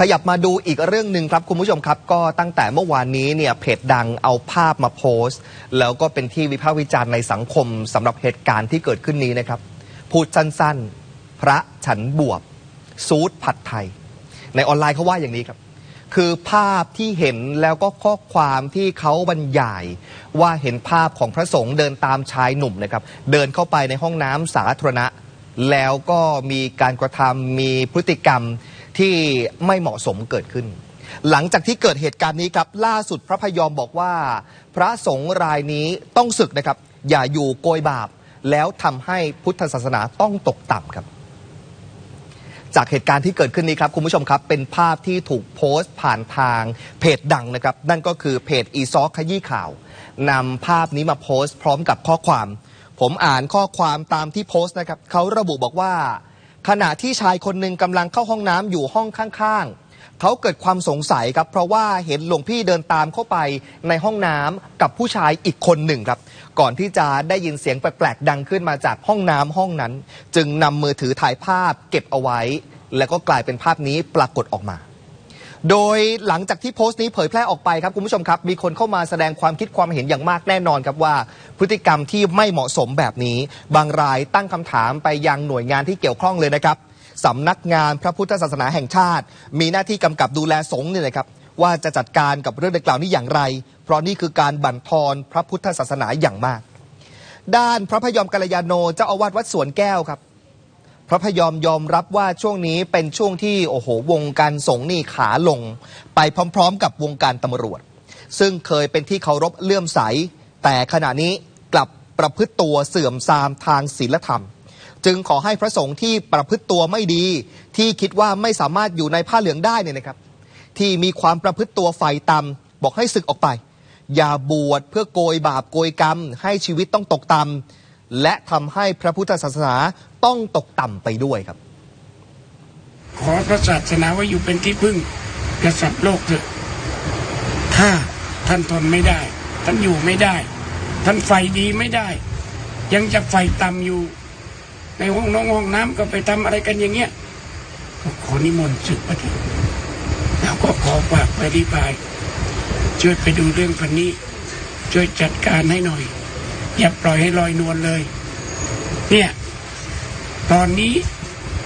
ขยับมาดูอีกเรื่องหนึ่งครับคุณผู้ชมครับ ก็ตั้งแต่เมื่อวานนี้เนี่ยเพจดังเอาภาพมาโพสต์ แล้วก็เป็นที่วิพากษ์วิจารณ์ในสังคมสำหรับเหตุการณ์ที่เกิดขึ้นนี้นะครับ พูดสั้นๆ พระฉันบวบซูดผัดไทย ในออนไลน์เขาว่าอย่างนี้ครับ คือภาพที่เห็นแล้วก็ข้อความที่เขาบรรยาย ว่าเห็นภาพของพระสงฆ์เดินตามชายหนุ่มนะครับ เดินเข้าไปในห้องน้ำสาธารณะ แล้วก็มีการกระทำมีพฤติกรรม ที่ไม่เหมาะสมเกิดขึ้น หลังจากที่เกิดเหตุการณ์นี้ครับ ล่าสุดพระพยอมบอกว่า พระสงฆ์รายนี้ต้องศึกนะครับ อย่าอยู่โกยบาป แล้วทำให้พุทธศาสนาต้องตกต่ำครับ จากเหตุการณ์ที่เกิดขึ้นนี้ครับคุณผู้ชมครับ เป็นภาพที่ถูกโพสต์ผ่านทางเพจดังนะครับ นั่นก็คือเพจอีซอกขยี้ข่าวนำภาพนี้มาโพสต์พร้อมกับข้อความ ผมอ่านข้อความตามที่โพสต์นะครับเขาระบุบอกว่า ขณะที่ชายคนหนึ่งกำลังเข้าห้องน้ำอยู่ห้องข้างๆ เขาเกิดความสงสัยครับ เพราะว่าเห็นหลวงพี่เดินตามเข้าไปในห้องน้ำกับผู้ชายอีกคนหนึ่งครับ ก่อนที่จะได้ยินเสียงแปลกๆดังขึ้นมาจากห้องน้ำห้องนั้น จึงนำมือถือถ่ายภาพเก็บเอาไว้ แล้วก็กลายเป็นภาพนี้ปรากฏออกมา โดยหลังจากที่โพสต์นี้เผยแพร่ออกไปครับคุณผู้ชมครับ มีคนเข้ามาแสดงความคิดความเห็นอย่างมากแน่นอนครับว่า พฤติกรรมที่ไม่เหมาะสมแบบนี้ บางรายตั้งคำถามไปยังหน่วยงานที่เกี่ยวข้องเลยนะครับสำนักงานพระพุทธศาสนาแห่งชาติ มีหน้าที่กำกับดูแลสงฆ์เนี่ยนะครับว่าจะจัดการกับเรื่องดังกล่าวนี้อย่างไร เพราะนี่คือการบั่นทอนพระพุทธศาสนาอย่างมาก ด้านพระพยอมกัลยาโนเจ้าอาวาสวัดสวนแก้วครับ พระพยอมยอมรับว่าช่วงนี้เป็นช่วงที่โอ้โหวงการสงฆ์นี่ขาลง ไปพร้อม ๆ กับวงการตำรวจ ซึ่งเคยเป็นที่เคารพเลื่อมใส แต่ขณะนี้กลับประพฤติตัวเสื่อมทรามทางศีลธรรม จึงขอให้พระสงฆ์ที่ประพฤติตัวไม่ดี ที่คิดว่าไม่สามารถอยู่ในผ้าเหลืองได้เนี่ยนะครับ ที่มีความประพฤติตัวไฟต่ำบอกให้ศึกออกไป อย่าบวชเพื่อโกยบาปโกยกรรม ให้ชีวิตต้องตกต่ำและทำให้พระพุทธศาสนา ต้องตกต่ำไปด้วยครับ ขอพระศาสนาไว้อยู่เป็นที่พึ่งกษัตริย์โลกเถอะถ้าท่านทนไม่ได้ ท่านอยู่ไม่ได้ ท่านไฟดีไม่ได้ ยังจะไฟต่ำอยู่ ในห้องน้องห้องน้ำก็ไปทำอะไรกันอย่างเงี้ยก็ขอนิมนต์ศึกมาเถอะแล้วก็ขอฝากไปที่ปลาย ช่วยไปดูเรื่องพันนี้ ช่วยจัดการให้หน่อย อย่าปล่อยให้ลอยนวลเลย เนี่ย ตอนนี้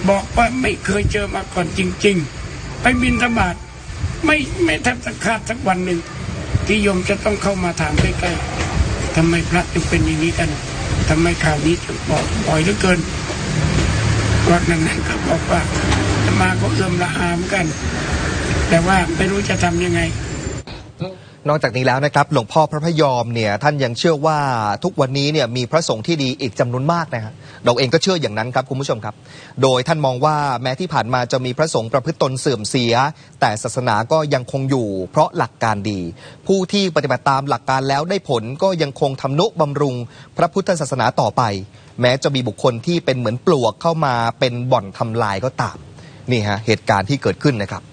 บอกว่าไม่เคยเจอมาก่อนจริง ๆ ไปบินธบาตไม่ไม่แทบจะขาดสักวันหนึ่งที่โยมจะต้องเข้ามาถามใกล้ๆทำไมพระจึงเป็นอย่างนี้กันทำไมข่าวนี้ถึงบอกบ่อยเหลือเกินวัดนั้นก็บอกว่าอาตมาก็เอื้อมละอามกัน แต่ว่าไม่รู้จะทำยังไง นอกจากนี้แล้วนะครับ หลวงพ่อพระพยอมเนี่ยท่านยังเชื่อว่าทุกวันนี้เนี่ยมีพระสงฆ์ที่ดีอีกจำนวนมากนะฮะเราเองก็เชื่ออย่างนั้นครับคุณผู้ชมครับ โดยท่านมองว่าแม้ที่ผ่านมาจะมีพระสงฆ์ประพฤติตนเสื่อมเสีย แต่ศาสนาก็ยังคงอยู่ เพราะหลักการดี ผู้ที่ปฏิบัติตามหลักการแล้วได้ผลก็ยังคงทำนุบำรุง พระพุทธศาสนาต่อไป แม้จะมีบุคคลที่เป็นเหมือนปลวกเข้ามาเป็นบ่อนทำลายก็ตามนี่ฮะเหตุการณ์ที่เกิดขึ้นนะครับ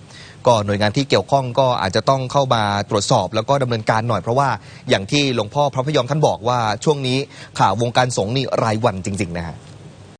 ก็หน่วยงานที่เกี่ยวข้องก็อาจจะต้องเข้ามาตรวจสอบ แล้วก็ดำเนินการหน่อยเพราะว่าอย่างที่หลวงพ่อพระพยอมท่านบอกว่าช่วงนี้ข่าววงการสงฆ์นี่รายวันจริง ๆ นะฮะ